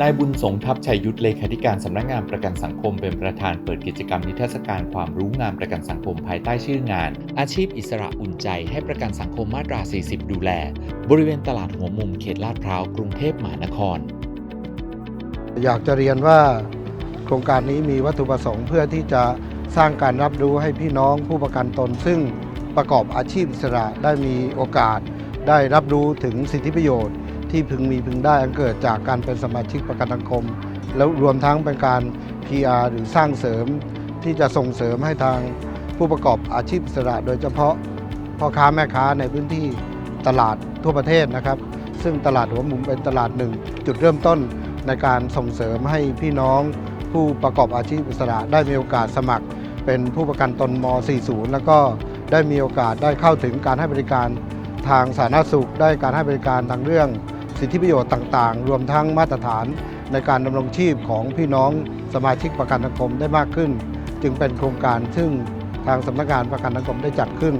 นายบุญสงทัพชัยยุทธเลขาธิการสำนักงานประกันสังคมเป็นประธานเปิดกิจกรรมนิทรรศการความรู้งานประกันสังคมภายใต้ชื่องาน อาชีพอิสระอุ่นใจให้ประกันสังคมมาตรา 40 ดูแล บริเวณตลาดหัวมุมเขตลาดพร้าวกรุงเทพมหานคร อยากจะเรียนว่าโครงการนี้มีวัตถุประสงค์เพื่อที่จะสร้างการรับรู้ให้พี่น้องผู้ประกันตน ซึ่งประกอบอาชีพอิสระได้มีโอกาสได้รับรู้ถึงสิทธิประโยชน์ ที่พึงมีพึงได้อันเกิดจากการเป็นสมาชิกประกันสังคม แล้วรวมทั้งเป็นการ PR หรือสร้างเสริมที่จะส่งเสริมให้ทางผู้ประกอบอาชีพอิสระ โดยเฉพาะพ่อค้าแม่ค้าในพื้นที่ตลาดทั่วประเทศนะครับ ซึ่งตลาดหัวมุมเป็นตลาดหนึ่ง จุดเริ่มต้นในการส่งเสริมให้พี่น้องผู้ประกอบอาชีพอิสระ ได้มีโอกาสสมัคร เป็นผู้ประกันตนม 40 แล้วก็ได้มีโอกาสได้เข้าถึงการให้บริการทางสาธารณสุข ได้การให้บริการทางเรื่อง สิทธิประโยชน์ต่างๆ รวมทั้งมาตรฐานในการดำรงชีพของพี่น้องสมาชิกประกันสังคมได้มากขึ้น จึงเป็นโครงการซึ่งทางสำนักงานประกันสังคมได้จัดขึ้น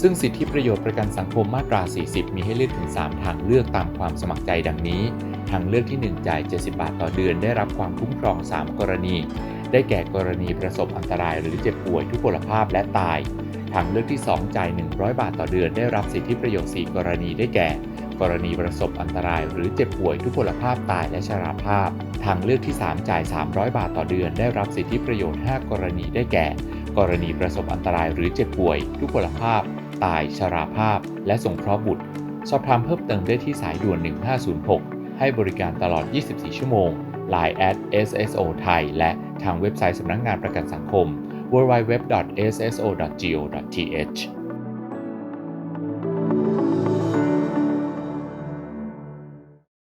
ซึ่งสิทธิประโยชน์ประกันสังคมมาตรา 40 มีให้เลือกถึง 3 ทางเลือกตามความสมัครใจดังนี้ ทางเลือกที่ 1 จ่าย 70 บาทต่อเดือนได้รับความคุ้มครอง 3 กรณี ได้แก่กรณีประสบอันตรายหรือเจ็บป่วยทุกพลภาพและตาย ทางเลือกที่ 2 จ่าย 100 บาทต่อเดือนได้รับสิทธิประโยชน์ 4 กรณีได้แก่ กรณีประสบอันตราย หรือเจ็บป่วยทุกพลภาพตายและชราภาพ ทางเลือกที่ 3 จ่าย 300 บาทต่อเดือน ได้รับสิทธิประโยชน์ 5 กรณีได้แก่ กรณีประสบอันตรายหรือเจ็บป่วย ทุกพลภาพ ตาย ชราภาพ และสงเคราะห์บุตร สอบถามเพิ่มเติมได้ที่สายด่วน 1506 ให้บริการตลอด 24 ชั่วโมง Line at @sso ไทยและทางเว็บไซต์สำนักงงานประกันสังคม www.sso.go.th